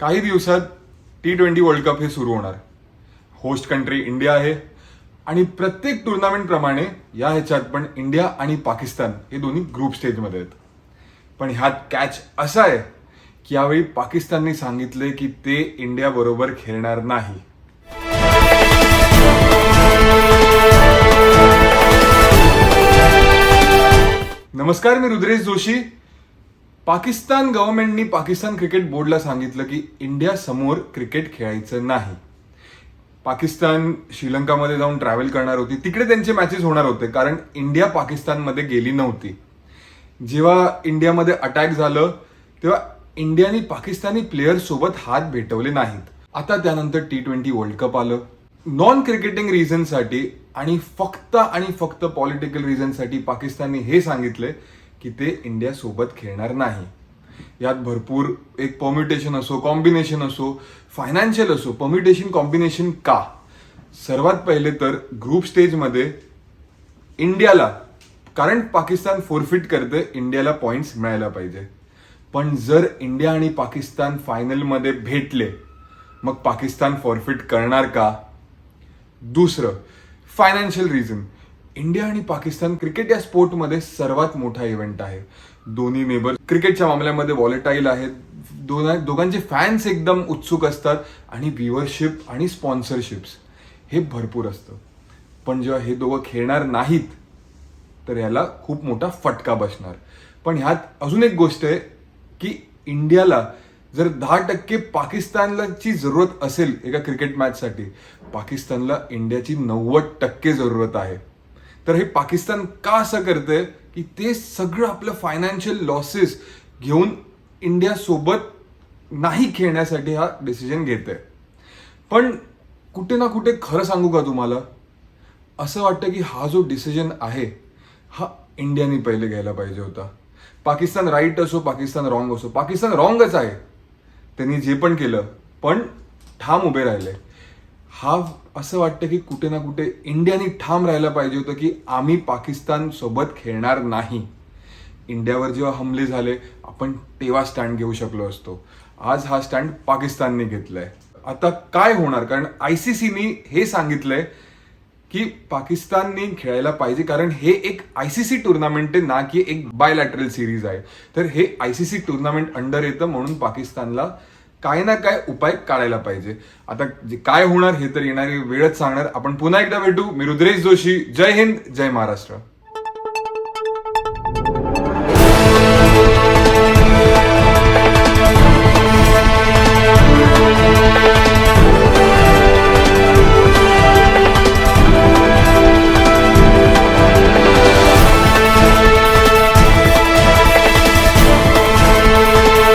काही दिवसात T twenty world cup हे सुरू होणार. होस्ट कंट्री इंडिया आहे. आणि प्रत्येक टुर्नामेंट प्रमाणे या ह्याच्यात पण इंडिया आणि पाकिस्तान हे दोन्ही ग्रुप स्टेजमध्ये आहेत. पण ह्यात कॅच असा आहे की यावेळी पाकिस्तानने सांगितले की ते इंडिया बरोबर खेळणार नाही. नमस्कार मी रुद्रेश जोशी. पाकिस्तान गव्हर्नमेंटनी पाकिस्तान क्रिकेट बोर्डला सांगितलं की इंडिया समोर क्रिकेट खेळायचं नाही. पाकिस्तान श्रीलंकामध्ये जाऊन ट्रॅव्हल करणार होती. तिकडे त्यांचे मॅचेस होणार होते कारण इंडिया पाकिस्तानमध्ये गेली नव्हती. जेव्हा इंडियामध्ये अटॅक झालं तेव्हा इंडियाने पाकिस्तानी प्लेयर सोबत हात भेटवले नाहीत. आता त्यानंतर टी ट्वेंटी वर्ल्ड कप आलं. नॉन क्रिकेटिंग रिझनसाठी आणि फक्त आणि फक्त पॉलिटिकल रिझनसाठी पाकिस्तानने हे सांगितले की ते इंडियासोबत खेळणार नाही. यात भरपूर एक पॉम्युटेशन असो कॉम्बिनेशन असो फायनान्शियल असो पॉम्युटेशन कॉम्बिनेशन का? सर्वात पहिले तर ग्रुप स्टेजमध्ये इंडियाला कारण पाकिस्तान फोरफिट करते इंडियाला पॉईंट्स मिळायला पाहिजे. पण जर इंडिया आणि पाकिस्तान फायनलमध्ये भेटले मग पाकिस्तान फॉरफिट करणार का? दुसरं फायनान्शियल रिझन इंडिया आणि पाकिस्तान क्रिकेट या स्पोर्टमध्ये सर्वात मोठा इव्हेंट आहे. दोन्ही नेबर क्रिकेटच्या मामल्यामध्ये वॉलेटाईल आहेत. दोन दोघांचे फॅन्स एकदम उत्सुक असतात आणि व्ह्युअरशिप आणि स्पॉन्सरशिप्स हे भरपूर असतं. पण जेव्हा हे दोघं खेळणार नाहीत तर याला खूप मोठा फटका बसणार. पण ह्यात अजून एक गोष्ट आहे की इंडियाला जर दहा टक्के पाकिस्तानलाची जरूरत असेल एका क्रिकेट मॅचसाठी पाकिस्तानला इंडियाची नव्वद टक्के जरूरत आहे. तर हे पाकिस्तान का असं करतंय की ते सगळं आपलं फायनान्शियल लॉसेस घेऊन इंडियासोबत नाही खेळण्यासाठी हा डिसिजन घेत आहे पण कुठे ना कुठे खरं सांगू का तुम्हाला? असं वाटतं की हा जो डिसिजन आहे हा इंडियाने पहिले घ्यायला पाहिजे होता. पाकिस्तान राईट असो पाकिस्तान रॉंग असो पाकिस्तान रॉंगच आहे. त्यांनी जे पण केलं पण ठाम उभे राहिले. हा असं वाटतं की कुठे ना कुठे इंडियाने ठाम राहायला पाहिजे होतं की आम्ही पाकिस्तान सोबत खेळणार नाही. इंडियावर जेव्हा हमले झाले आपण तेव्हा स्टँड घेऊ शकलो असतो. आज हा स्टँड पाकिस्तानने घेतलाय. आता काय होणार? कारण आय सी सीनी हे सांगितलंय की पाकिस्तानने खेळायला पाहिजे कारण हे एक आयसीसी टुर्नामेंट आहे ना की एक बायलॅटरल सिरीज आहे. तर हे आयसीसी टुर्नामेंट अंडर येतं म्हणून पाकिस्तानला काही ना काय उपाय काढायला पाहिजे. आता जे काय होणार हे तर येणारी वेळच सांगणार. आपण पुन्हा एकदा भेटू. मी रुद्रेश जोशी. जय हिंद जय महाराष्ट्र.